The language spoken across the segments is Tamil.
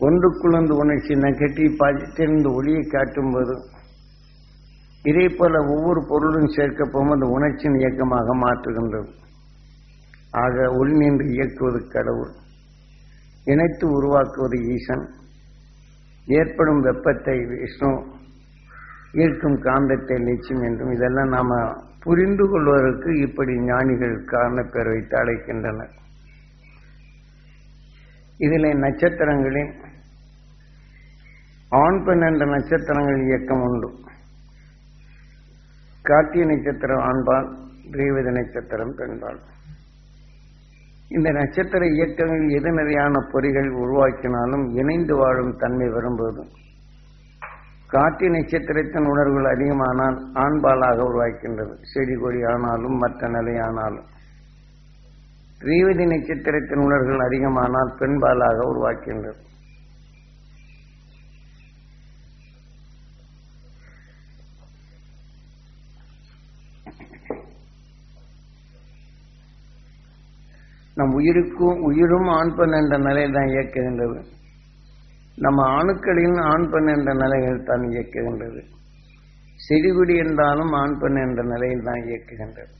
ஒன்றுக்குள்ளந்து உணர்ச்சி நெகட்டிவ் பாசிட்டிவ் ஒளியை காட்டும்போது இதே போல ஒவ்வொரு பொருளும் சேர்க்க அந்த உணர்ச்சியின் இயக்கமாக மாற்றுகின்றது. ஆக ஒளி நின்று இயக்குவது கடவுள். இணைத்து உருவாக்குவது ஈசன். ஏற்படும் வெப்பத்தை விஷ்ணு ஈர்க்கும் காந்தத்தை நிச்சயம் என்றும் இதெல்லாம் நாம புரிந்து கொள்வதற்கு இப்படி ஞானிகள் காரணப்பேர் வைத்து அழைக்கின்றனர். இதில் நட்சத்திரங்களின் ஆண் பெண் என்ற நட்சத்திரங்கள் இயக்கம் உண்டு. கார்த்திகை நட்சத்திரம் ஆண்பால் ரேவதி நட்சத்திரம் பெண்பால். இந்த நட்சத்திர இயக்கங்கள் எதிர்மறையான பொறிகள் உருவாக்கினாலும் இணைந்து வாழும் தன்மை வரும்போது காற்று நட்சத்திரத்தின் உணர்வுகள் அதிகமானால் ஆண்பாலாக உருவாக்கின்றது. செடி கொடி ஆனாலும் மற்ற நிலை ஆனாலும். ரேவதி நட்சத்திரத்தின் உணர்கள் அதிகமானால் பெண்பாலாக உருவாக்கின்றது. நம் உயிருக்கும் உயிரும் ஆண் பெண் என்ற நிலையில் தான் இயக்குகின்றது. நம்ம அணுக்களின் ஆண் பெண் என்ற நிலையில் தான் இயக்குகின்றது. செடிகுடி என்றாலும் ஆண் பெண் என்ற நிலையில் தான் இயக்குகின்றது.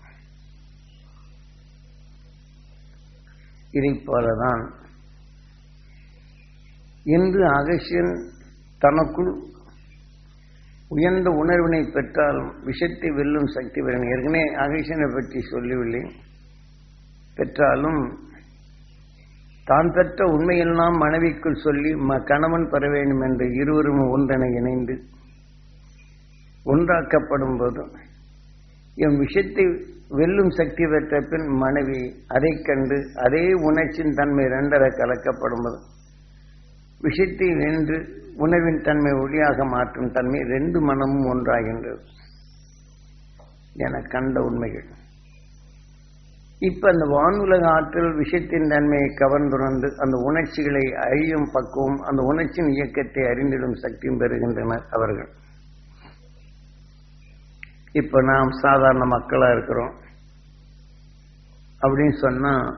இதை போலதான் இன்று அகசியன் தனக்குள் உயர்ந்த உணர்வினை பெற்றாலும் விஷத்தை வெல்லும் சக்தி பெறும் ஏற்கனவே அகசியனை பற்றி சொல்லியுள்ளேன் பெற்றாலும் தான் பெற்ற உண்மையெல்லாம் மனைவிக்குள் சொல்லி ம கணவன் பெற வேண்டும் என்று இருவரும் ஒன்றென இணைந்து ஒன்றாக்கப்படும் போது என் விஷயத்தை வெல்லும் சக்தி பெற்ற பின் மனைவி அதை கண்டு அதே உணர்ச்சியின் தன்மை இரண்டரை கலக்கப்படும் போது விஷயத்தை வென்று உணவின் தன்மை ஒளியாக மாற்றும் தன்மை ரெண்டு மனமும் ஒன்றாகின்றது என கண்ட உண்மைகள். இப்ப அந்த வானுலக ஆற்றல் விஷயத்தின் தன்மையை கவர்ந்துணர்ந்து அந்த உணர்ச்சிகளை அறியும் பக்குவம் அந்த உணர்ச்சியின் இயக்கத்தை அறிந்திடும் சக்தியும் பெறுகின்றனர் அவர்கள். இப்ப நாம் சாதாரண மக்களா இருக்கிறோம். அப்படின்னு சொன்னா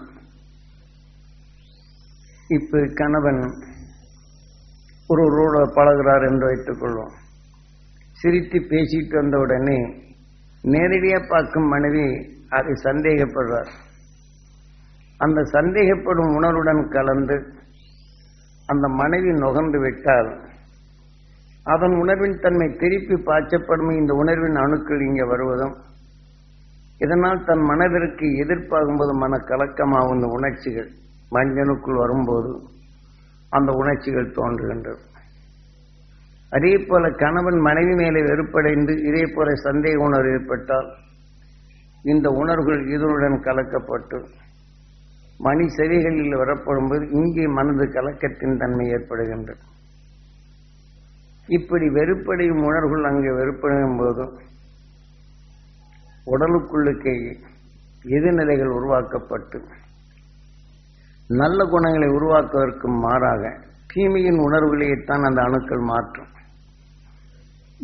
இப்ப கணவன் ஒருவரோட பழகிறார் என்று வைத்துக் கொள்வோம். சிரித்து பேசிட்டு வந்த உடனே நேரடியாக பார்க்கும் மனைவி அதை சந்தேகப்படுறார். அந்த சந்தேகப்படும் உணர்வுடன் கலந்து அந்த மனைவி நுகர்ந்து விட்டால் அதன் உணர்வின் தன்மை திருப்பி பாய்ச்சப்படும் இந்த உணர்வின் அணுக்கள் இங்கே வருவதும். இதனால் தன் மனதிற்கு எதிர்ப்பாகும்போது மன கலக்கமாகும் இந்த உணர்ச்சிகள். மஞ்சனுக்குள் வரும்போது அந்த உணர்ச்சிகள் தோன்றுகின்றது அதே போல கணவன் மனைவி மேலே வெறுப்படைந்து இதே போல சந்தேக உணர்வு ஏற்பட்டால் இந்த உணர்வுகள் இதனுடன் கலக்கப்பட்டு மணி செவிகளில் வரப்படும்போது இங்கே மனது கலக்கத்தின் தன்மை ஏற்படுகின்றது. இப்படி வெறுப்படையும் உணர்வுகள் அங்கே வெறுப்படையும் போதும். உடலுக்குள்ளுக்கே எதிர்நிலைகள் உருவாக்கப்பட்டு நல்ல குணங்களை உருவாக்குவதற்கு மாறாக தீமையின் உணர்வுகளைத்தான் அந்த அணுக்கள் மாற்றும்.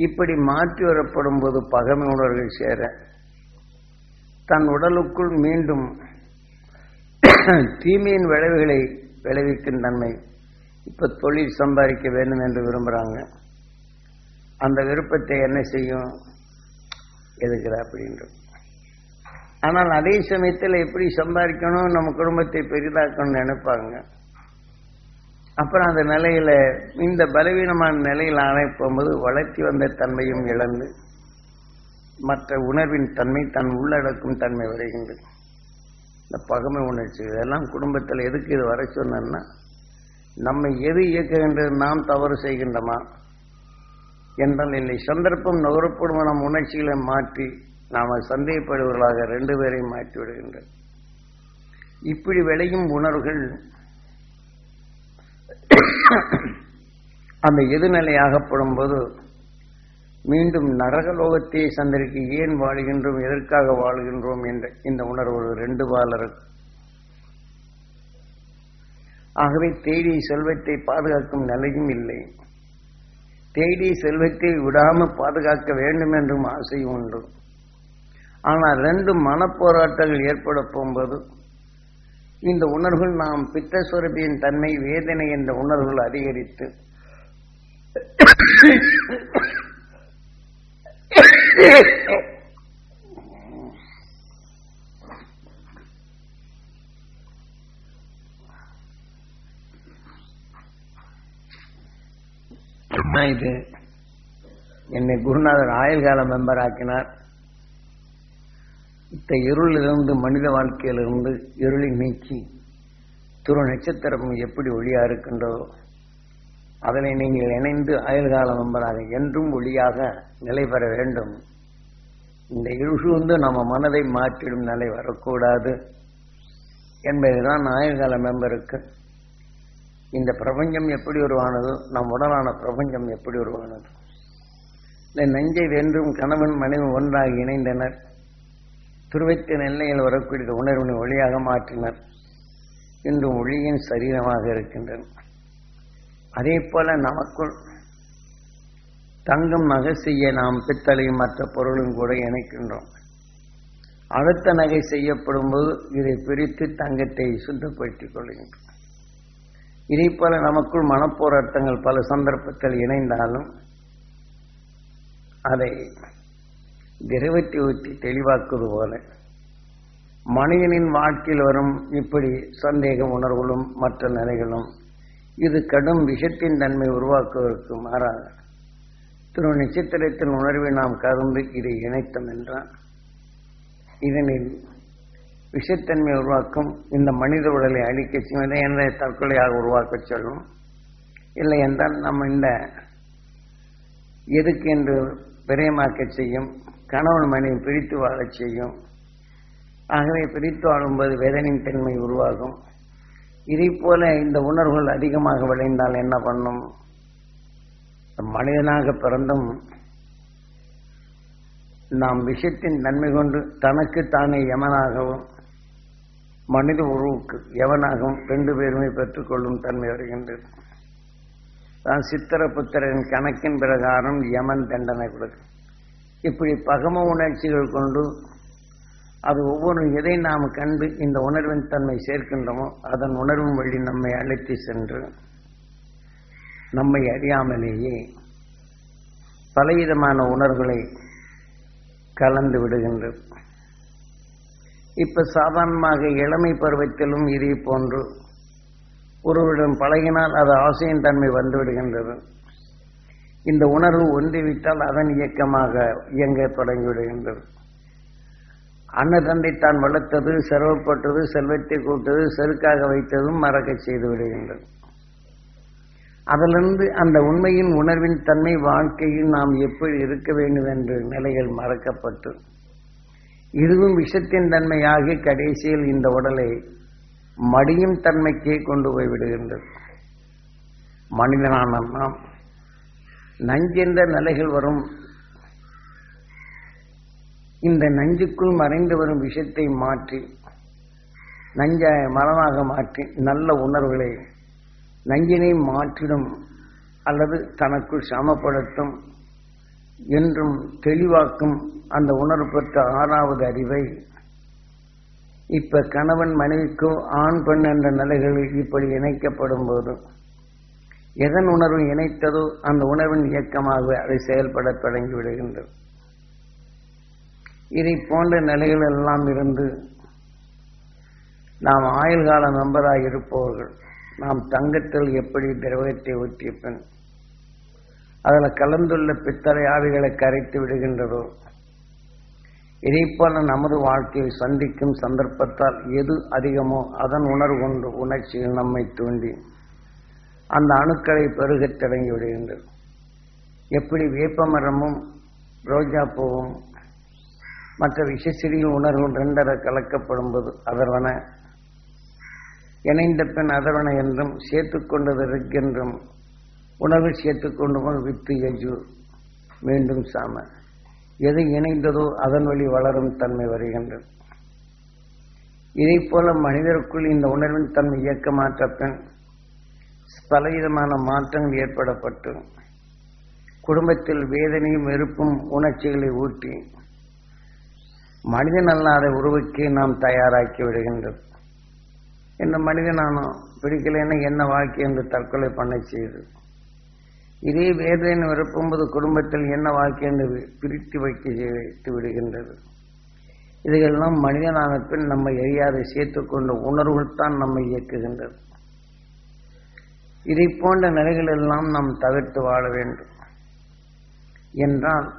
இப்படி மாற்றி வரப்படும் போது பகமை உணர்வுகள் சேர தன் உடலுக்குள் மீண்டும் தீமையின் விளைவுகளை விளைவிக்கும் தன்மை இப்ப தொழில் சம்பாதிக்க வேண்டும் என்று விரும்புகிறாங்க அந்த விருப்பத்தை என்ன செய்யும்? எதுக்குற அப்படின்றது. ஆனால் அதே சமயத்தில் எப்படி சம்பாதிக்கணும் நம்ம குடும்பத்தை பெரிதாக்கணும்னு நினைப்பாங்க. அப்புறம் அந்த நிலையில இந்த பலவீனமான நிலையில் அழைப்போது வளர்ச்சி வந்த தன்மையும் இழந்து மற்ற உணர்வின் தன்மை தன் உள்ளடக்கும் தன்மை வருகின்றது. இந்த பகமை உணர்ச்சி இதெல்லாம் குடும்பத்தில் எதுக்கு இது வர சொன்னா நம்மை எது இயக்குகின்றது நாம் தவறு செய்கின்றோமா? என்றால் இல்லை சந்தர்ப்பம் நுகரப்படும் நம் உணர்ச்சிகளை மாற்றி நாம் சந்தேகப்படுவர்களாக ரெண்டு பேரையும் மாற்றி விடுகின்றது இப்படி விளையும் உணர்வுகள் அந்த எதிர்நிலையாகப்படும் போது மீண்டும் நரகலோகத்தை சந்தரிக்கு ஏன் வாழ்கின்றோம் எதற்காக வாழ்கின்றோம் என்ற இந்த உணர்வு ஒரு ரெண்டு பாலர் ஆகவே தேடிய செல்வத்தை பாதுகாக்கும் நிலையும் இல்லை. தேடி செல்வத்தை விடாமல் பாதுகாக்க வேண்டும் என்றும் ஆசை உண்டு. ஆனால் ரெண்டு மனப்போராட்டங்கள் ஏற்பட போகும்போது இந்த உணர்வுகள் நாம் பித்தஸ்வரபியின் தன்மை வேதனை என்ற உணர்வுகள் அதிகரித்து இது. என்னை குருநாதர் ஆயுள் கால மெம்பர் ஆக்கினார். இந்த இருளிலிருந்து மனித வாழ்க்கையிலிருந்து இருளை நீக்கி துரு நட்சத்திரம் எப்படி ஒளியா இருக்கின்றதோ அதனை நீங்கள் இணைந்து ஆயுள்கால மெம்பராக என்றும் ஒளியாக நிலை பெற வேண்டும். இந்த இருசூழ்ந்து நம்ம மனதை மாற்றிடும் நிலை வரக்கூடாது என்பதுதான் ஆயுள்கால மெம்பருக்கு இந்த பிரபஞ்சம் எப்படி உருவானது நம் உடலான பிரபஞ்சம் எப்படி உருவானது. இந்த நெஞ்சை வென்றும் கணவன் மனைவி ஒன்றாக இணைந்தனர். துருவத்தின் எல்லையில் வரக்கூடிய உணர்வினை ஒளியாக மாற்றினர். இன்றும் ஒளியின் சரீரமாக இருக்கின்றன. அதே போல நமக்குள் தங்கம் நகை செய்ய நாம் பித்தளையும் மற்ற பொருளும் கூட இணைக்கின்றோம். அடுத்த நகை செய்யப்படும் போது இதை பிரித்து தங்கத்தை சுத்தப்படுத்திக் கொள்கின்றோம் இதே போல நமக்குள் மனப்போராட்டங்கள் பல சந்தர்ப்பத்தில் இணைந்தாலும் அதை திரவத்தை ஊற்றி தெளிவாக்குவது போல மனிதனின் வாழ்க்கையில் வரும் இப்படி சந்தேக உணர்வுகளும் மற்ற நிலைகளும் இது கடும் விஷத்தின் தன்மை உருவாக்குவதற்கு மாறாக திரு நட்சத்திரத்தின் உணர்வை நாம் கருந்து இதை இணைத்தோம் என்றால் இதனில் விஷத்தன்மை உருவாக்கும். இந்த மனித உடலை அழிக்க செய்வதை எந்த தற்கொலையாக உருவாக்க சொல்லும்? இல்லை என்றால் நம்ம இந்த எதுக்கு என்று விரயமாக்க செய்யும். கணவன் மனைவி பிரித்து வாழச் செய்யும். ஆகவே பிரித்து வாழும்போது வேதனையின் தன்மை உருவாகும். இதை போல இந்த உணர்வுகள் அதிகமாக விளைந்தால் என்ன பண்ணும்? மனிதனாக பிறந்தும் நாம் விஷயத்தின் நன்மை கொண்டு தனக்கு தானே யமனாகவும் மனித உருவுக்கு எவனாகவும் ரெண்டு பேருமே பெற்றுக்கொள்ளும் தன்மை வருகின்றது. தான் சித்திர புத்திரன் கணக்கின் பிரகாரம் யமன் தண்டனை கொடுக்கும். இப்படி பகம உணர்ச்சிகள் கொண்டு அது ஒவ்வொரு எதை நாம் கண்டு இந்த உணர்வின் தன்மை சேர்க்கின்றோமோ அதன் உணர்வும் வழி நம்மை அழைத்து சென்று நம்மை அறியாமலேயே பலவிதமான உணர்வுகளை கலந்து விடுகின்றது. இப்ப சாதாரணமாக இளமை பருவத்திலும் இதே போன்று ஒருவரிடம் பழகினால் அது ஆசையின் தன்மை வந்துவிடுகின்றது. இந்த உணர்வு ஒன்றிவிட்டால் அதன் இயக்கமாக இயங்க தொடங்கிவிடுகின்றது. அன்னதண்டை தான் வளர்த்தது செலவுப்பட்டது செல்வத்தை கூட்டது செருக்காக வைத்ததும் மறக்க செய்து விடுகின்றது. அதிலிருந்து அந்த உண்மையின் உணர்வின் தன்மை வாழ்க்கையில் நாம் எப்படி இருக்க வேண்டும் என்ற நிலைகள் மறக்கப்பட்டு இதுவும் விஷத்தின் தன்மையாகி கடைசியில் இந்த உடலை மடியும் தன்மைக்கே கொண்டு போய் விடுகின்றது. மனிதனான நாம் நஞ்சென்ற நிலைகள் வரும். இந்த நஞ்சுக்குள் மறைந்து வரும் விஷத்தை மாற்றி நஞ்ச மரமாக மாற்றி நல்ல உணர்வுகளை நஞ்சினை மாற்றிடும் அல்லது தனக்குள் சமப்படுத்தும் என்றும் தெளிவாக்கும் அந்த உணர்வு பெற்ற ஆறாவது அறிவை. இப்ப கணவன் மனைவிக்கோ ஆண் பெண் என்ற நிலைகளில் இப்படி இணைக்கப்படும் போது எதன் உணர்வு இணைத்ததோ அந்த உணர்வின் இயக்கமாக அதை செயல்பட தொடங்கி விடுகின்றது. இதை போன்ற நிலைகள் எல்லாம் இருந்து நாம் ஆயுள் கால மெம்பராக இருப்பவர்கள் நாம் தங்கத்தில் எப்படி திரவத்தை ஊற்றிய பெண் அதில் கலந்துள்ள பித்தளை ஆவிகளை கரைத்து விடுகின்றதோ? இதை நமது வாழ்க்கையை சந்திக்கும் சந்தர்ப்பத்தால் எது அதிகமோ அதன் உணர்வு கொண்டு உணர்ச்சியில் நம்மை தூண்டி அந்த அணுக்களை பெருகத் தொடங்கி விடுகின்றது. எப்படி வேப்பமரமும் ரோஜா பூவும் மற்ற விஷசிறியின் உணர்வும் ரெண்டரை கலக்கப்படும் போது அதர்வன இணைந்த பின் அதர்வன என்றும் சேர்த்துக்கொண்டதற்கென்றும் உணவு சேர்த்துக்கொண்டு போய் வித்து எஜு மீண்டும் சாம. எது இணைந்ததோ அதன் வழி வளரும் தன்மை வருகின்றது. இதை போல மனிதருக்குள் இந்த உணர்வின் தன்மை இயக்க மாற்ற பின் பலவிதமான மாற்றங்கள் ஏற்படப்பட்டு குடும்பத்தில் வேதனையும் வெறுப்பும் உணர்ச்சிகளை ஊட்டி மனிதன் அல்லாத உருவுக்கு நாம் தயாராக்கி விடுகின்றது. இந்த மனிதனானோ பிடிக்கலைன்னா என்ன வாழ்க்கை என்று தற்கொலை பண்ண செய்து இதே வேதனை விருப்பும்போது குடும்பத்தில் என்ன வாழ்க்கை என்று பிரித்து வைக்க வைத்து விடுகின்றது. இதையெல்லாம் மனிதனான பின் நம்ம எரியாதை சேர்த்துக்கொண்ட உணர்வுகள் தான் நம்மை இயக்குகின்றது. இதை போன்ற நிலைகள் எல்லாம் நாம் தவிர்த்து வாழ வேண்டும். என்றால்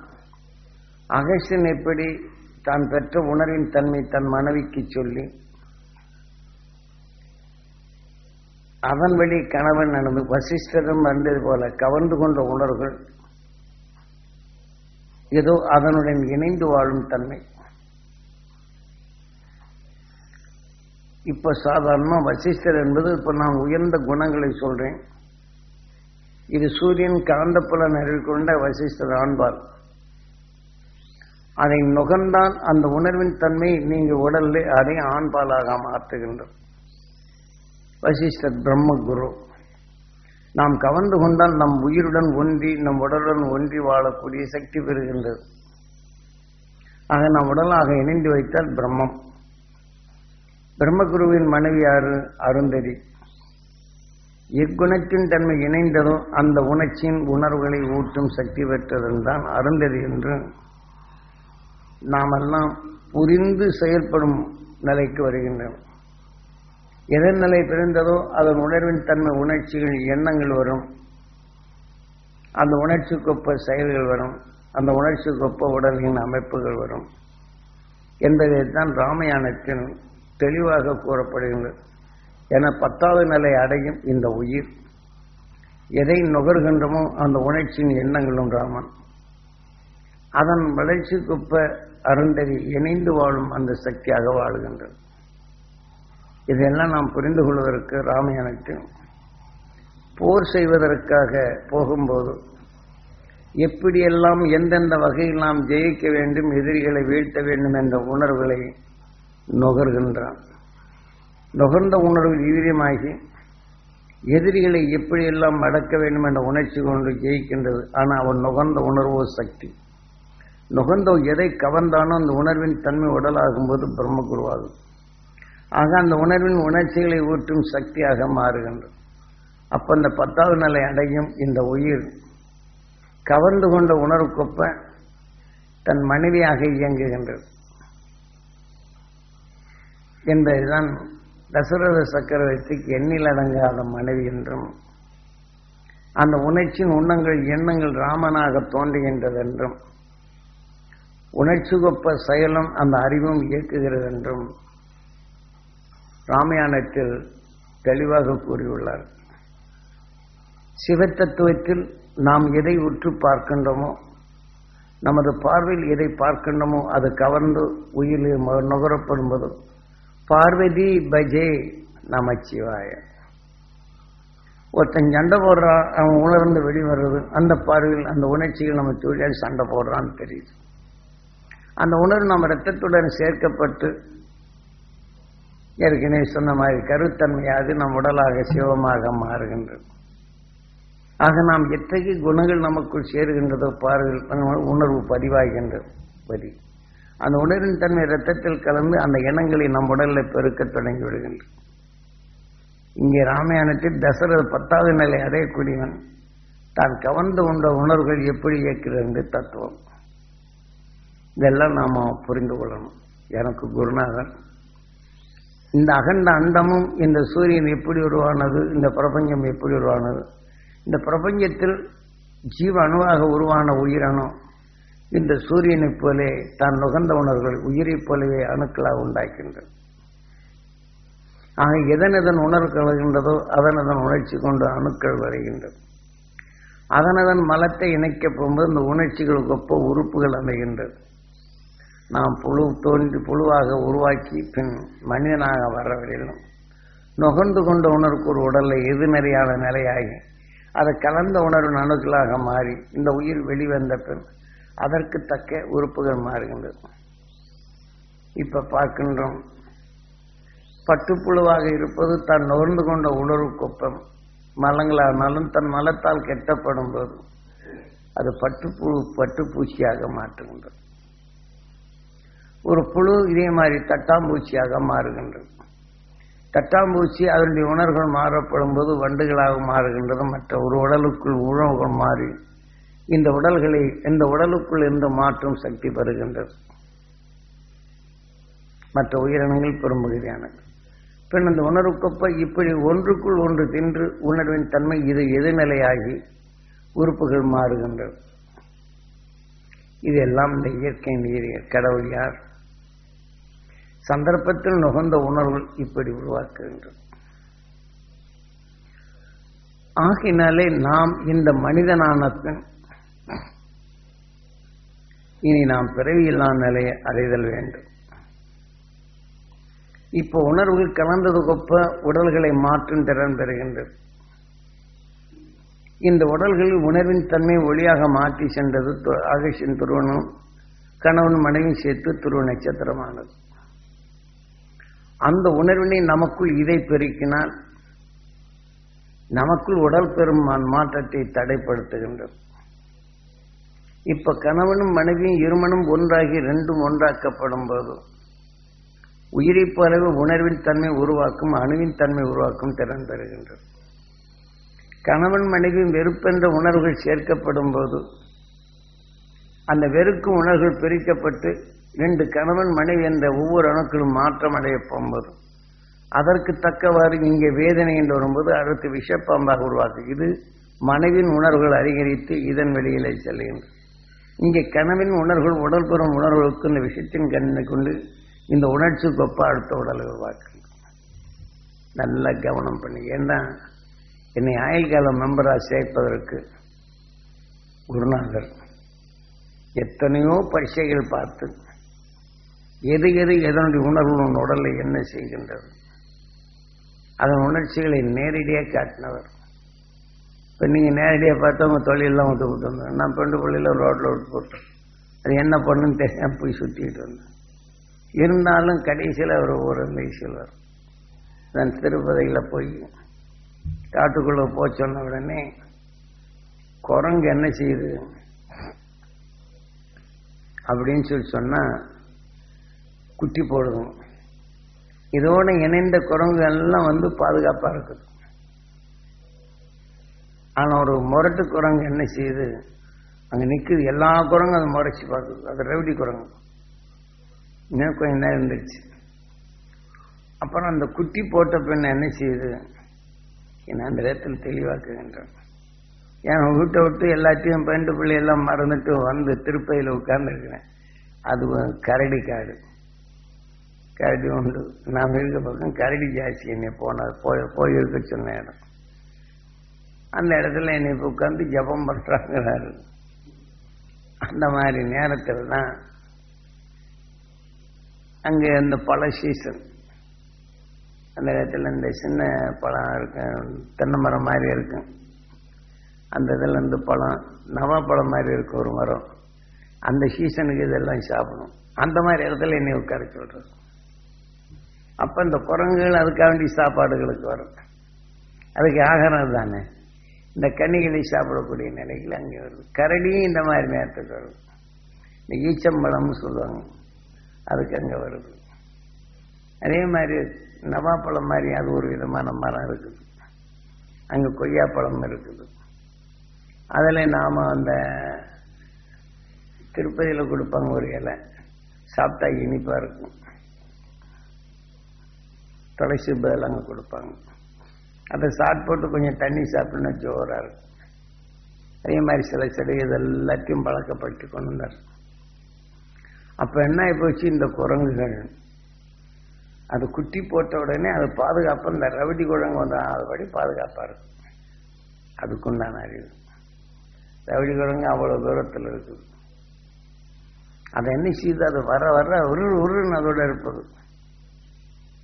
அகஸ்டன் எப்படி தான் பெற்ற உணர்வின் தன்மை தன் மனைவிக்கு சொல்லி அதன் வழி கணவன் நடந்து வசிஷ்டரும் வந்தது போல கவர்ந்து கொண்ட உணர்வுகள். ஏதோ அதனுடன் இணைந்து வாழும் தன்மை. இப்ப சாதாரணமா வசிஷ்டர் என்பது இப்ப நான் உயர்ந்த குணங்களை சொல்றேன். இது சூரியன் காந்தப்புலன் அறிவு கொண்ட வசிஷ்டர் ஆண்பார் அதை நுகர்ந்தால் அந்த உணர்வின் தன்மை நீங்க உடல்ல அதை ஆண்பாலாக மாற்றுகின்றோம். வசிஷ்டர் பிரம்மகுரு. நாம் கவர்ந்து கொண்டால் நம் உயிருடன் ஒன்றி நம் உடலுடன் ஒன்றி வாழக்கூடிய சக்தி பெறுகின்றது. ஆக நம் உடலாக இணைந்து வைத்தால் பிரம்மம். பிரம்மகுருவின் மனைவி யாரு? அருந்ததி. எக்குணத்தின் தன்மை இணைந்ததும் அந்த உணர்ச்சியின் உணர்வுகளை ஊட்டும் சக்தி பெற்றதென்றான் அருந்ததி என்று நாமெல்லாம் புரிந்து செயல்படும் நிலைக்கு வருகின்றன எதன் நிலை பிறந்ததோ அதன் உணர்வின் தன்மை உணர்ச்சிகள் எண்ணங்கள் வரும். அந்த உணர்ச்சிக்கொப்ப செயல்கள் வரும். அந்த உணர்ச்சிக்கொப்ப உடலின் அமைப்புகள் வரும். என்பதைத்தான் ராமயானத்தில் தெளிவாக கூறப்படுகின்றது என பத்தாவது நிலை அடையும் இந்த உயிர். எதை நுகர்கின்றமோ அந்த உணர்ச்சியின் எண்ணங்களும் ராமன் அதன் வளர்ச்சிக்குப்ப அருந்ததி இணைந்து வாழும் அந்த சக்தியாக வாழுகின்றது. இதெல்லாம் நாம் புரிந்து கொள்வதற்கு ராமாயணத்தில் போர் செய்வதற்காக போகும்போது எப்படியெல்லாம் எந்தெந்த வகையில் நாம் ஜெயிக்க வேண்டும் எதிரிகளை வீழ்த்த வேண்டும் என்ற உணர்வுகளை நுகர்கின்றான். நுகர்ந்த உணர்வு வீரியமாகி எதிரிகளை எப்படியெல்லாம் அடக்க வேண்டும் என்ற உணர்ச்சி கொண்டு ஜெயிக்கின்றது. ஆனால் அவன் நுகர்ந்த உணர்வோ சக்தி. நுகர்ந்தோ எதை கவர்ந்தானோ அந்த உணர்வின் தன்மை உடலாகும்போது பிரம்மகுருவாகும் ஆக அந்த உணர்வின் உணர்ச்சிகளை ஊற்றும் சக்தியாக மாறுகின்றது. அப்ப அந்த பத்தாவது நிலை அடையும் இந்த உயிர். கவர்ந்து கொண்ட உணர்வுக்கொப்ப தன் மனைவியாக இயங்குகின்றது. என்பதுதான் தசரத சக்கரவர்த்திக்கு எண்ணில் அடங்காத மனைவி என்றும் அந்த உணர்ச்சியின் உண்ணங்கள் எண்ணங்கள் ராமனாக தோன்றுகின்றது என்றும் உணர்ச்சிகொப்ப செயலும் அந்த அறிவும் இயக்குகிறது என்றும் ராமாயணத்தில் தெளிவாக கூறியுள்ளார். சிவத்தத்துவத்தில் நாம் எதை உற்று பார்க்கின்றோமோ நமது பார்வையில் எதை பார்க்கின்றோமோ அது கவர்ந்து உயிரில் நுகரப்படும்போது பார்வதி பஜே நமச்சிவாய ஒருத்தன் சண்டை போடுறான் அவன் உணர்ந்து வெளிவருது அந்த பார்வையில் அந்த உணர்ச்சியில் நம்ம தொழிலாளி சண்டை போடுறான்னு தெரியுது. அந்த உணர்வு நம்ம ரத்தத்துடன் சேர்க்கப்பட்டு ஏற்கனவே சொன்ன மாதிரி கருத்தன்மையாது நம் உடலாக சிவமாக மாறுகின்றது. ஆக நாம் எத்தகைய குணங்கள் நமக்குள் சேருகின்றதோ பாருங்கள். உணர்வு பதிவாகின்றது பதி அந்த உணர்வின் தன்மை ரத்தத்தில் கலந்து அந்த எண்ணங்களை நம் உடலில் பெருக்க தொடங்கி விடுகின்றது. இங்கே ராமாயணத்தில் தசரத பத்தாவது நிலை அடையக்கூடியவன் தான் கவர்ந்து கொண்ட உணர்வுகள் எப்படி இயக்கிறது என்று தத்துவம். இதெல்லாம் நாம புரிந்து கொள்ளணும். எனக்கு குருநாதன் இந்த அகண்ட அண்டமும் இந்த சூரியன் எப்படி உருவானது இந்த பிரபஞ்சம் எப்படி உருவானது? இந்த பிரபஞ்சத்தில் ஜீவ அணுவாக உருவான உயிரணு இந்த சூரியனைப் போலே தான் நுகர்ந்த உணர்வுகள் உயிரைப் போலவே அணுக்களாக உண்டாக்கின்றது. ஆக எதன் எதன் உணர்வு கலகின்றதோ அதன் அதன் உணர்ச்சி கொண்டு அணுக்கள் வருகின்றது. அதனதன் மலத்தை இணைக்கப் போகும்போது இந்த உணர்ச்சிகளுக்கு ஒப்ப உறுப்புகள் அமைகின்றது. நாம் புழு தோன்றி புழுவாக உருவாக்கி பின் மனிதனாக வரவரையிலும் நுகர்ந்து கொண்ட உணர்வுக்கு ஒரு உடலில் எதிர்மறையான நிலையாகி அதை கலந்த உணர்வு அணுக்களாக மாறி இந்த உயிர் வெளிவந்த பின் அதற்கு தக்க உறுப்புகள் மாறுகின்றது. இப்ப பார்க்கின்றோம் பட்டுப்புழுவாக இருப்பது தான் நுகர்ந்து கொண்ட உணர்வு கொப்பம். மலங்களானாலும் தன் மலத்தால் கெட்டப்படும் போது அது பட்டுப்புழு பட்டுப்பூச்சியாக மாற்றுகின்றது. ஒரு புழு இதே மாதிரி தட்டாம்பூச்சியாக மாறுகின்றது. தட்டாம்பூச்சி அதனுடைய உணர்வுகள் மாறப்படும் போது வண்டுகளாக மாறுகின்றது. மற்ற ஒரு உடலுக்குள் உணவுகள் மாறி இந்த உடல்களை இந்த உடலுக்குள் இருந்து மாற்றும் சக்தி பெறுகின்றது? மற்ற உயிரினங்கள் பெரும்பகுதியானது. பின் அந்த உணர்வுக்கொப்ப இப்படி ஒன்றுக்குள் ஒன்று தின்று உணர்வின் தன்மை இது எதிர்நிலையாகி உறுப்புகள் மாறுகின்றது. இதெல்லாம் இந்த இயற்கை நீர் கடவுள் யார்? சந்தர்ப்பத்தில் நுகர்ந்த உணர்வுகள் இப்படி உருவாக்குகின்றது ஆகினாலே நாம் இந்த மனிதனானத்தின் இனி நாம் பிறவியில்லா நிலையை அடைதல் வேண்டும். இப்போ உணர்வுகள் கலந்தது கொப்ப உடல்களை மாற்றும் திறன் பெறுகின்றது. இந்த உடல்களில் உணர்வின் தன்மை ஒளியாக மாற்றி சென்றது ஆகேஷின் துருவனும் கணவன் மனைவி சேர்த்து துருவ நட்சத்திரமானது. அந்த உணர்வினை நமக்குள் இதை பெருக்கினால் நமக்குள் உடல் பெறும் மாற்றத்தை தடைப்படுத்துகின்றது. இப்ப கணவனும் மனைவியும் இருமனும் ஒன்றாகி ரெண்டும் ஒன்றாக்கப்படும் போது உயிரிப்பு அளவு உணர்வின் தன்மை உருவாக்கும் அணுவின் தன்மை உருவாக்கும் திறன் பெறுகின்றது. கணவன் மனைவி வெறுப்பென்ற உணர்வுகள் சேர்க்கப்படும் போது அந்த வெறுக்கும் உணர்வுகள் பிரிக்கப்பட்டு ரெண்டு கணவன் மனைவி என்ற ஒவ்வொரு அணுக்களும் மாற்றம் அடைய போகும்போது அதற்கு தக்கவாறு இங்கே வேதனை என்று வரும்போது அடுத்து விஷப்பாம்பாக உருவாக்கு. இது மனைவின் உணர்வுகள் அதிகரித்து இதன் வெளியிலே செல்கின்றது. இங்கே கனவின் உணர்வுகள் உடல் பெறும் உணர்வுகளுக்கு இந்த விஷயத்தின் கண்ணை கொண்டு இந்த உணர்ச்சி கொப்ப அடுத்த உடலை உருவாக்கு நல்ல கவனம் பண்ணி. ஏன்னா என்னை ஆயுள் கால மெம்பராக சேர்ப்பதற்கு குருநாதர் எத்தனையோ பரீட்சைகள் பார்த்து எது எது எதனுடைய உணர்வு உன் உடலை என்ன செய்கின்றது? அதன் உணர்ச்சிகளை நேரடியாக காட்டினவர். இப்போ நீங்கள் நேரடியாக பார்த்தா உங்கள் தொழிலெல்லாம் விட்டு விட்டு வந்தேன் நான் பெண்டு பிள்ளையில் ரோட்டில் விட்டு போட்டேன். அது என்ன பண்ணுன்னு தெரியாம போய் சுற்றிக்கிட்டு வந்தேன் இருந்தாலும் கடைசியில் அவர் ஒரு சொல்வார். நான் திருப்பதியில் போய் காட்டுக்குள்ளே போக சொன்ன உடனே குரங்கு என்ன செய்யுது? அப்படின்னு சொல்லி சொன்னால் குட்டி போடுதும் இதோட இணைந்த குரங்கு எல்லாம் வந்து பாதுகாப்பாக இருக்குது. ஆனால் ஒரு முரட்டு குரங்கு என்ன செய்யுது? அங்கே நிற்குது எல்லா குரங்கும் அதை முறைச்சி பார்க்குது. அது ரவுடி குரங்கு. இன்னும் கொஞ்சம் நேரம் இருந்துச்சு. அப்புறம் அந்த குட்டி போட்ட பெண் என்ன செய்யுது? என்ன அந்த இடத்துல தெளிவாக்குகின்றேன் என் வீட்டை விட்டு எல்லாத்தையும் பெண்டு பிள்ளையெல்லாம் மறந்துட்டு வந்து திருப்பையில் உட்கார்ந்துருக்கிறேன். அது கரடி காடு கரடி உண்டு. நான் இருக்க பக்கம் கரடி ஜாஸ்தி என்னை போன போய் போயிருக்க சொன்ன இடம். அந்த இடத்துல என்னை இப்போ உட்காந்து ஜபம் பண்ணுறாங்கிறாரு அந்த மாதிரி நேரத்தில் தான் அங்கே அந்த பழ சீசன் அந்த இடத்துல இந்த சின்ன பழம் இருக்கும் தென்னை மரம் மாதிரி இருக்கும் அந்த இதில் இந்த பழம் நவாப்பழம் மாதிரி இருக்கும் ஒரு மரம். அந்த சீசனுக்கு இதெல்லாம் சாப்பிடும் அந்த மாதிரி இடத்துல என்னை உட்கார சொல்கிறது அப்போ இந்த குரங்குகள் அதுக்காக வேண்டி சாப்பாடுகளுக்கு வரும். அதுக்கு ஆகாரம் தானே? இந்த கனிகளை சாப்பிடக்கூடிய நிலைகள் அங்கே வருது. கரடியும் இந்த மாதிரி நேரத்துக்கு வருது. இந்த ஈச்சம்பழம்னு சொல்லுவாங்க. அதுக்கு அங்கே வருது. அதே மாதிரி நவாப்பழம் மாதிரி அது ஒரு விதமான மரம் இருக்குது. அங்கே கொய்யாப்பழம் இருக்குது. அதில் நாம் அந்த திருப்பதியில் கொடுப்பாங்க ஒரு இலை. சாப்பிட்டா இனிப்பாக இருக்கும். துளசி பதில் அங்கே கொடுப்பாங்க. அதை சாட் போட்டு கொஞ்சம் தண்ணி சாப்பிட்டுன்னு ஜோராக இருக்கும். அதே மாதிரி சில செடி இதெல்லாத்தையும் எல்லாத்தையும் பழக்கப்படுத்தி கொண்டு வந்தார் அப்போ என்ன ஆகிப்போச்சு இந்த குரங்குகள். அது குட்டி போட்ட உடனே அது பாதுகாப்பாக இந்த ரவடி குழங்கு வந்து அதுபடி பாதுகாப்பாக இருக்கும். அதுக்குண்டான அறிவு. ரவடி குழங்கு அவ்வளோ தூரத்தில் இருக்குது. அதை என்ன செய்யுது அது வர வர உரு உருன்னு அதோட இருப்பது.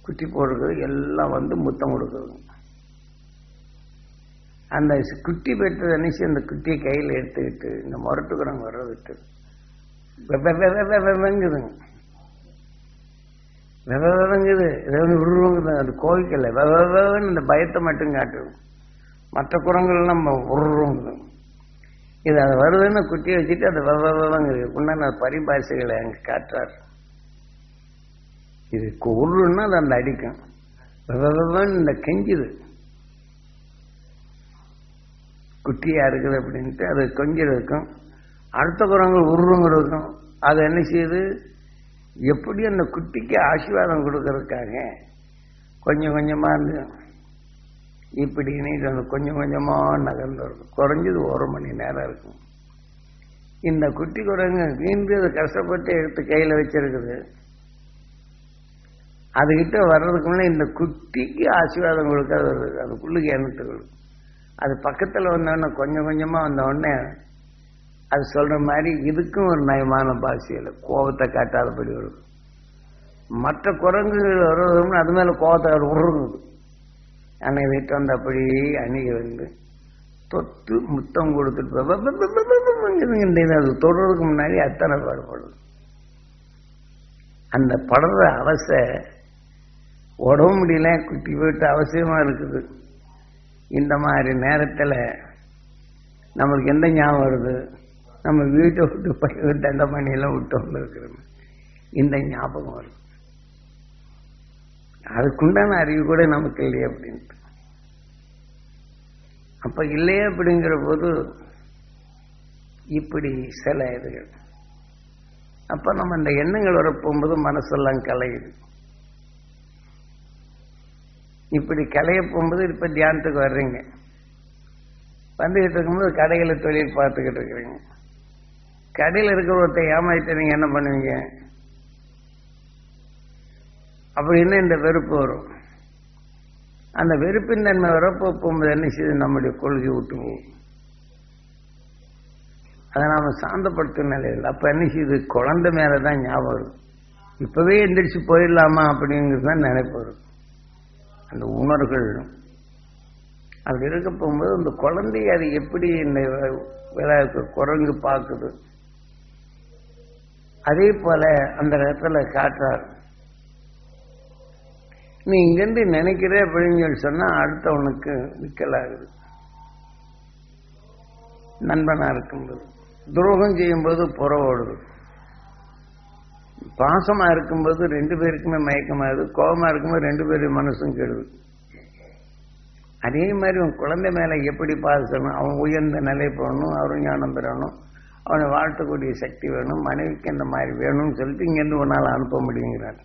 குட்டி போடுறது எல்லாம் வந்து முத்தம் கொடுக்குறது அந்த குட்டி பெற்றது நினைச்சு அந்த குட்டியை கையில் எடுத்துக்கிட்டு இந்த முரட்டு குரங்கு வர விட்டு வெங்குதுங்க வெவங்குது உருவங்குது அது கோவிக்கல வெவன்னு இந்த பயத்தை மட்டும் காட்டுது மற்ற குரங்கள் நம்ம உருவங்குது இது அது வருதுன்னு குட்டியை வச்சுட்டு அது வெவங்குது உண்டான பரிபாஷைகளை அங்கே காட்டுறார் இது உருன்னா அது அந்த அடிக்கும். இந்த கெஞ்சுது. குட்டியா இருக்குது அப்படின்ட்டு அது கொஞ்சம் இருக்கும். அடுத்த குரங்கு உருவங்க இருக்கும். அது என்ன செய்யுது? எப்படி அந்த குட்டிக்கு ஆசீர்வாதம் கொடுக்கறதுக்காக கொஞ்சம் கொஞ்சமாக இருந்து இப்படி நீட்டு அந்த கொஞ்சம் கொஞ்சமாக நகர்ந்து இருக்கும். குறைஞ்சது ஒரு மணி நேரம் இருக்கும். இந்த குட்டி குரங்கு மீண்டும் அது கஷ்டப்பட்டு எடுத்து கையில் வச்சிருக்குது. அதுகிட்ட வர்றதுக்கு முன்னே இந்த குட்டிக்கு ஆசீர்வாதம் கொடுக்காது வருது. அது புல்லுக்கு எண்ணத்து கொடுக்கும் அது பக்கத்தில் வந்தோடனே கொஞ்சம் கொஞ்சமாக வந்த அது சொல்கிற மாதிரி இதுக்கும் ஒரு நயமான பாசியில் கோபத்தை காட்டாதபடி வரும் மற்ற குரங்குகள் வருவதும்னு அது மேலே கோபத்தை உருங்குது அன்னை வீட்டு வந்து அப்படி அணுகி வந்து தொத்து முத்தம் கொடுத்துட்டு அது தொடுறதுக்கு முன்னாடி அத்தனை பாடுபடும் அந்த படுற அவசை உடம்பு முடியல குட்டி போயிட்டு அவசியமா இருக்குது. இந்த மாதிரி நேரத்தில் நம்மளுக்கு எந்த ஞாபகம் வருது? நம்ம வீட்டை விட்டு போய் தண்ட மணியெல்லாம் விட்டு வந்துருக்கிறோம். இந்த ஞாபகம் வருது. அதுக்குண்டான அறிவு கூட நமக்கு இல்லையே அப்படின்ட்டு. அப்ப இல்லையே அப்படிங்கிற போது இப்படி சில இதுகள். அப்ப நம்ம இந்த எண்ணங்கள் வரப்போகும்போது மனசெல்லாம் கலையுது. இப்படி கலைய போகும்போது இப்ப தியானத்துக்கு வர்றீங்க. வந்துகிட்டு இருக்கும்போது கடைகளை தொழில் பார்த்துக்கிட்டு இருக்கிறீங்க. கடையில் இருக்கிற ஒருத்தர் ஏமாயிட்டு நீங்க என்ன பண்ணுவீங்க? அப்படின்னு இந்த வெறுப்பு வரும். அந்த வெறுப்பின் தன்மை வரப்போ போகும்போது என்ன செய்யுது? நம்முடைய கொள்கை விட்டு போகும். அதை நாம சாந்தப்படுத்தும் நிலையில் அப்ப என்ன செய்யுது? குழந்தை மேலதான் ஞாபகம் வரும். இப்பவே எந்திரிச்சு போயிடலாமா அப்படிங்கிறது தான் நினைப்பு வரும். அந்த உணர்கள். அப்படி இருக்க போகும்போது அந்த குழந்தை அது எப்படி இந்த விளையாட்டு குரங்கு பார்க்குது? அதே போல அந்த இடத்துல காட்டுறார். நீ இங்கிருந்து நினைக்கிற அப்படின்னு சொல்லி சொன்னா அடுத்தவனுக்கு விக்கலாகுது. நண்பனா இருக்கும்போது. துரோகம் செய்யும்போது புற ஓடுது. பாசமா இருக்கும்போது ரெண்டு பேருக்குமே மயக்கமாகுது கோபமா இருக்கும்போது ரெண்டு பேரும் மனசும் கெடுது. அதே மாதிரி உன் குழந்தை மேல எப்படி பாசணும் அவன் உயர்ந்த நிலை போகணும் அவரும் ஞானம் பெறணும் அவனை வாழ்த்தக்கூடிய சக்தி வேணும் மனைவிக்கு இந்த மாதிரி வேணும்னு சொல்லிட்டு இங்கேருந்து உன்னால் அனுப்ப முடியுங்கிறார்.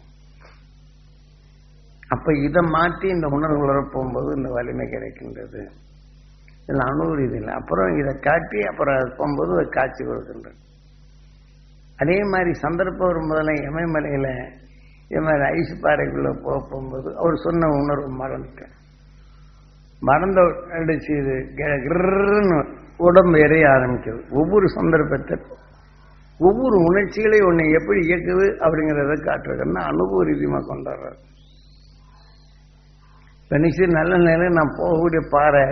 அப்ப இதை மாற்றி இந்த உணர்வு போகும்போது இந்த வலிமை கிடைக்கின்றது. இதில் அணுகுறு இது இல்லை. அப்புறம் இதை காட்டி அப்புறம் போகும்போது காட்சி கொடுக்கின்றது. அதே மாதிரி சந்தர்ப்பம் வரும்போதெல்லாம் இமயமலையில் இது மாதிரி ஐஸ் பாறைக்குள்ளே போக போகும்போது அவர் சொன்ன உணர்வு மறந்துட்டேன். மறந்த அடிச்சு இது கி- உடம்பு எறைய ஆரம்பிக்குது. ஒவ்வொரு சந்தர்ப்பத்தை ஒவ்வொரு உணர்ச்சிகளையும் உன்னை எப்படி இயக்குது அப்படிங்கிறத காட்டுறதுன்னா அனுபவ ரீதியமாக கொண்டாடுறாரு. நினைச்சு நல்ல நேரம் நான் போகக்கூடிய பாறை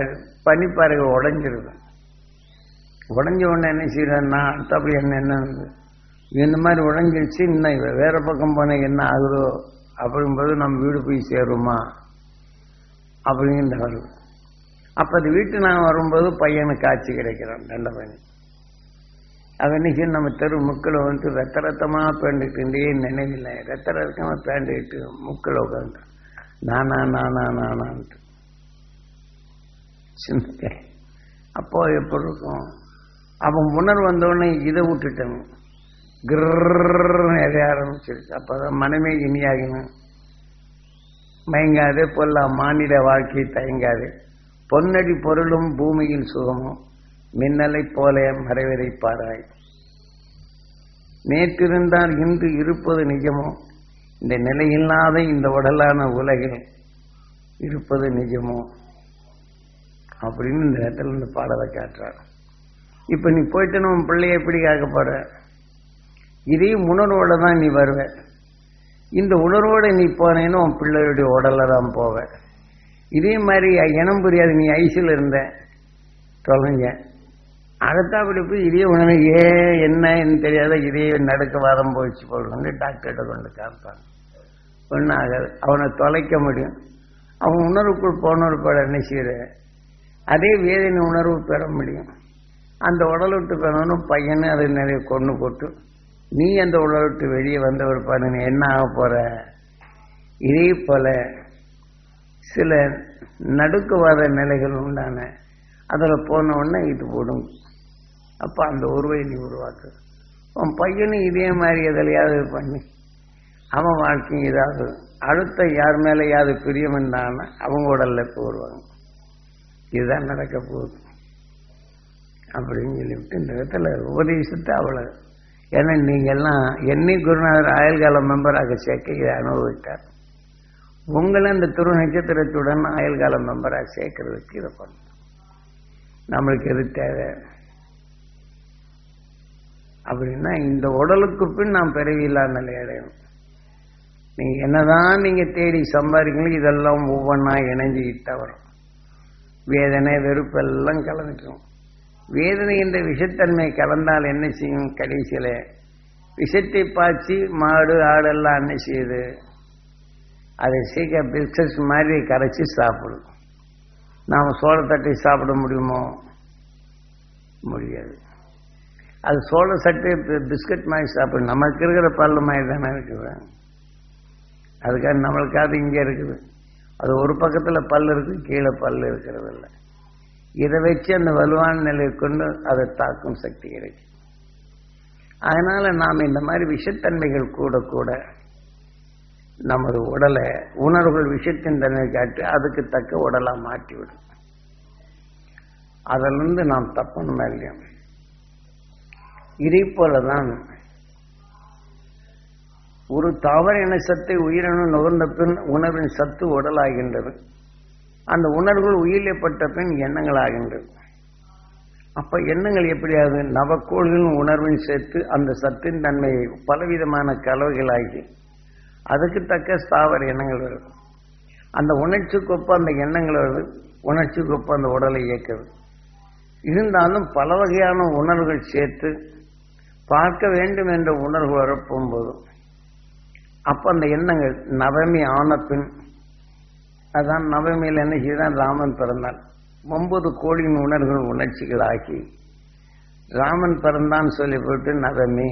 பனிப்பாறைகள் உடஞ்சிருது. உடஞ்ச உடனே என்ன செய்யறேன் நான் அடுத்தபடி என்ன என்ன இந்த மாதிரி உடஞ்சிருச்சு இன்னும் வேற பக்கம் போனால் என்ன ஆகுதோ அப்படிங்கும்போது நம்ம வீடு போய் சேருமா அப்படிங்கிற வருது அப்ப அது வீட்டு நான் வரும்போது பையனுக்கு காட்சி கிடைக்கிறான் ரெண்ட பையன். அவனுக்கு என்ன நம்ம தெரு முக்கில் வந்து ரத்த ரத்தமாக பேண்டுக்கிட்டே நினைவில்லை. ரத்த ரத்தமாக பேண்டுக்கிட்டு முக்கில் உட்காந்து நானா நானா நானான்ட்டு. சின்ன அப்போ எப்படி இருக்கும்? அவன் உணர்வு வந்தவுடனே இதை விட்டுட்டாங்க கிர்ன்னு எதைய ஆரம்பிச்சிருச்சு அப்பதான் மனமே இனியாகணும் மயங்காதே பொல்லா மானிட வாழ்க்கை தயங்காதே பொன்னடி பொருளும் பூமியில் சுகமும் மின்னலைப் போல மறைவரை பாராய் நேற்றிருந்தால் இன்று இருப்பது நிஜமோ இந்த நிலையில்லாத இந்த உடலான உலகில் இருப்பது நிஜமோ அப்படின்னு இந்த இடத்துல இந்த பாடலை காட்டுறார் இப்ப நீ போயிட்டு உன் பிள்ளைய எப்படி காக்க போற இதையும் உணர்வோட தான் நீ வருவ. இந்த உணர்வோட நீ போனேன்னு உன் பிள்ளையுடைய உடல்ல தான் போவ. இதே மாதிரி இனம் புரியாது நீ ஐசில் இருந்த. தொலைஞ்ச அதைத்தான் அப்படி போய் இதே உணவு ஏ என்னன்னு தெரியாத இதே நடுக்க வாதம் போயிடுச்சு போடுறாங்க டாக்டர்கிட்ட கொண்டு காப்பாங்க ஒன்றும் ஆகாது. அவனை தொலைக்க முடியும். அவன் உணர்வுக்குள் போனவர் போட என்ன செய்யற? அதே வேதனை உணர்வு பெற முடியும். அந்த உடலை விட்டு பெறணும் பையனை அதை நிறைய கொண்டு போட்டு நீ அந்த உடலை விட்டு வெளியே வந்த ஒரு நீ என்ன ஆக போற? இதே போல சில நடுக்குவாத நிலைகள் உண்டான அதில் போன உடனே இது போடும். அப்போ அந்த உருவை நீ உருவாக்கு. உன் பையனும் இதே மாதிரி எதிலையாவது பண்ணி அவன் வாழ்க்கையும் ஏதாவது அடுத்த யார் மேலேயாவது பிரியம் அவங்க உடல்ல போடுவாங்க இதுதான் நடக்க போகுது. அப்படின்னு சொல்லிவிட்டு இந்த இடத்துல உபதேசித்து அவ்வளோ ஏன்னா நீங்கள்லாம் என்னை குருநாதர் ஆயுள்கால மெம்பராக சேர்க்க இதை அனுபவித்தார். உங்களை அந்த துரு நட்சத்திரத்துடன் ஆயுள்கால மெம்பராக சேர்க்கறதுக்கு இதை பண்ணணும். நம்மளுக்கு எது தேவை? அப்படின்னா இந்த உடலுக்கு பின் நாம் பிறவியில்லா நிலை அடையணும். நீங்கள் என்னதான் நீங்கள் தேடி சம்பாதிக்கணும் இதெல்லாம் ஒவ்வொன்றா இணைஞ்சுக்கிட்டா வரும் வேதனை வெறுப்பெல்லாம் கலந்துக்கும் வேதனை என்ற விஷத்தன்மை கலந்தால் என்ன செய்யும் கடைசியில்? விஷத்தை பாய்ச்சி மாடு ஆடெல்லாம் என்ன செய்யுது? அதை சீக்கிரம் பிஸ்கட்ஸ் மாதிரி கரைச்சி சாப்பிடும். நாம் சோளத்தட்டை சாப்பிட முடியுமோ? முடியாது. அது சோள சட்டை பிஸ்கட் மாதிரி சாப்பிடும். நமக்கு இருக்கிற பல்லு மாதிரி தானே இருக்குது. அதுக்காக நம்மளுக்காவது இங்கே இருக்குது. அது ஒரு பக்கத்தில் பல் இருக்குது கீழே பல் இருக்கிறது இல்லை இதை வச்சு அந்த வலுவான நிலையை கொண்டு அதை தாக்கும் சக்தி கிடைக்கும் அதனால நாம் இந்த மாதிரி விஷத்தன்மைகள் கூட கூட நமது உடலை உணர்வுகள் விஷத்தின் தன்மை காட்டி அதுக்கு தக்க உடலாக மாற்றிவிடும். அதிலிருந்து நாம் தப்பணும் இல்லையா? இதே போலதான் ஒரு தாவர இன சத்தை நுகர்ந்த பின் உணவின் சத்து உடலாகின்றது. அந்த உணர்வுகள் உயிரிழப்பட்ட பின் எண்ணங்கள் ஆகின்றது. அப்ப எண்ணங்கள் எப்படியாவது நவக்கோள்களும் உணர்வும் சேர்த்து அந்த சத்தின் தன்மையை பலவிதமான கலவைகளாகி அதுக்கு தக்க ஸ்தாவர எண்ணங்கள் வருது அந்த உணர்ச்சிக்கொப்ப அந்த எண்ணங்கள் வருது உணர்ச்சிக்கொப்ப அந்த உடலை இயக்குது. இருந்தாலும் பல வகையான உணர்வுகள் சேர்த்து பார்க்க வேண்டும் என்ற உணர்வு வரப்போகும்போது அப்போ அந்த எண்ணங்கள் நவமி ஆன பின் அதான் நவமியில் என்ன செய்தான் ராமன் பிறந்தான் ஒன்பது கோடியின் உணர்வுகள் உணர்ச்சிகளாகி ராமன் பிறந்தான் சொல்லி போட்டு நவமி.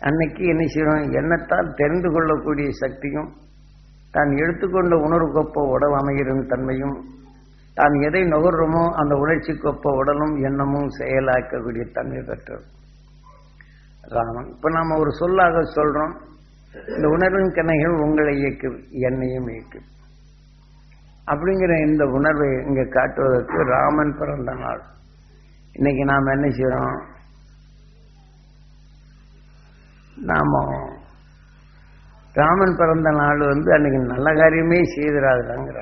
அன்னைக்கு என்ன செய்யணும்? எண்ணத்தால் தெரிந்து கொள்ளக்கூடிய சக்தியும் தான் எடுத்துக்கொண்ட உணர்வுக்கொப்ப உடல் அமைகிற தன்மையும் தான் எதை நுகர்றோமோ அந்த உணர்ச்சிக்கொப்ப உடலும் எண்ணமும் செயலாக்கக்கூடிய தன்மை பெற்றது. ராமன். இப்ப நாம ஒரு சொல்லாக சொல்றோம். இந்த உணர்வின் கணைகள் உங்களை இயக்கு என்னையும் இயக்கும் அப்படிங்கிற இந்த உணர்வை இங்க காட்டுவதற்கு ராமன் பிறந்த நாள். இன்னைக்கு நாம் என்ன செய்யறோம் நாம ராமன் பிறந்த நாள் வந்து அன்னைக்கு நல்ல காரியமே செய்திடாதுங்கிறாங்க